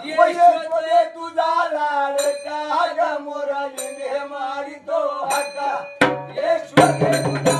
यशोदे तुझा लाडका ग मुरलीने मारितो हक्का यशोदे तुझा